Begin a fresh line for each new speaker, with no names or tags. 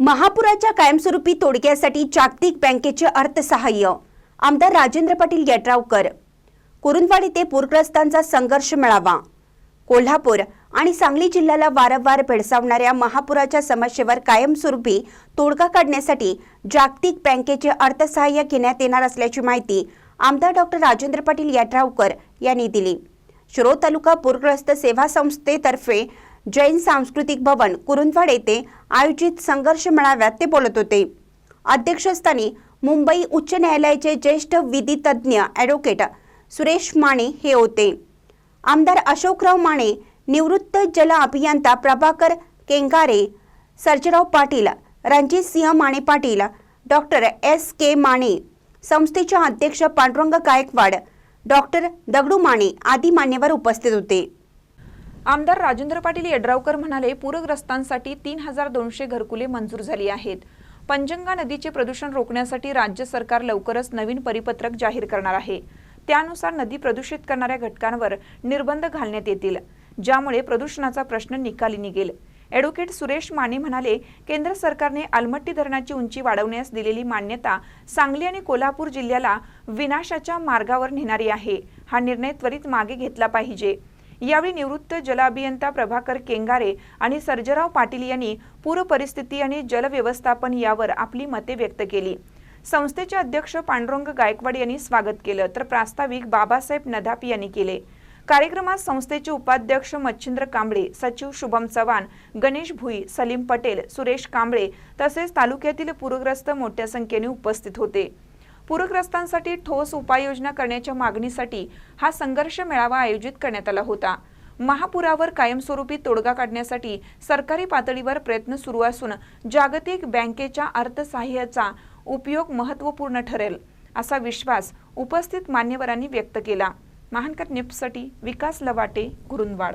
महापुराच्या कायमस्वरूपी तोडग्यासाठी जागतिक बँकेचे अर्थसहाय्य. आमदार राजेंद्र पाटील यड्रावकर कुरुंदवाड येथे पूरग्रस्तांचा संघर्ष मिळावा. कोल्हापूर आणि सांगली जिल्ह्याला वारंवार भेडसावणाऱ्या महापुराच्या समस्येवर कायमस्वरूपी तोडगा काढण्यासाठी जागतिक बँकेचे अर्थसहाय्य घेण्यात येणार असल्याची माहिती आमदार डॉक्टर राजेंद्र पाटील याटरावकर यांनी दिली. शिरोळ तालुका पूरग्रस्त सेवा संस्थेतर्फे जैन सांस्कृतिक भवन कुरुंदवाड येथे आयोजित संघर्ष मेळाव्यात ते बोलत होते. अध्यक्षस्थानी मुंबई उच्च न्यायालयाचे ज्येष्ठ विधी तज्ज्ञ ॲडव्होकेट सुरेश माने हे होते. आमदार अशोकराव माने निवृत्त जल अभियंता Prabhakar Kengare Sarjerao Patil Ranjitsinh Mane Patil doctor S K Mane संस्थेच्या अध्यक्ष पांडुरंग गायकवाड डॉक्टर दगडू माने आदी मान्यवर उपस्थित होते.
आमदार राजेंद्र पाटील यड्रावकर म्हणाले पूरग्रस्तांसाठी तीन हजार दोनशे घरकुले मंजूर झाली आहेत. पंजंगा नदीचे प्रदूषण रोखण्यासाठी राज्य सरकार लवकरच नवीन परिपत्रक जाहीर करणार आहे. त्यानुसार नदी प्रदूषित करणाऱ्या घटकांवर निर्बंध घालण्यात येतील ज्यामुळे प्रदूषणाचा प्रश्न निकाली निघेल. ॲडव्होकेट सुरेश माने म्हणाले केंद्र सरकारने आलमट्टी धरणाची उंची वाढवण्यास दिलेली मान्यता सांगली आणि कोल्हापूर जिल्ह्याला विनाशाच्या मार्गावर नेणारी आहे. हा निर्णय त्वरित मागे घेतला पाहिजे. यावेळी निवृत्त जल अभियंता प्रभाकर केंगारे आणि सर्जराव पाटील यांनी पूर परिस्थिती आणि जलव्यवस्थापन यावर आपली मते व्यक्त केली. संस्थेचे अध्यक्ष पांडुरंग गायकवाड यांनी स्वागत केलं तर प्रास्ताविक बाबासाहेब नदाप यांनी केले. कार्यक्रमात संस्थेचे उपाध्यक्ष मच्छिंद्र कांबळे सचिव शुभम चव्हाण गणेश भुई सलीम पटेल सुरेश कांबळे तसेच तालुक्यातील पूरग्रस्त मोठ्या संख्येने उपस्थित होते. पूरग्रस्तांसाठी ठोस उपाययोजना करण्याच्या मागणीसाठी हा संघर्ष मेळावा आयोजित करण्यात आला होता. महापुरावर कायमस्वरूपी तोडगा काढण्यासाठी सरकारी पातळीवर प्रयत्न सुरू असून जागतिक बँकेच्या अर्थसहाय्याचा उपयोग महत्त्वपूर्ण ठरेल असा विश्वास उपस्थित मान्यवरांनी व्यक्त केला. महानकर निप्ससाठी विकास लवाटे गुरुंदवाड.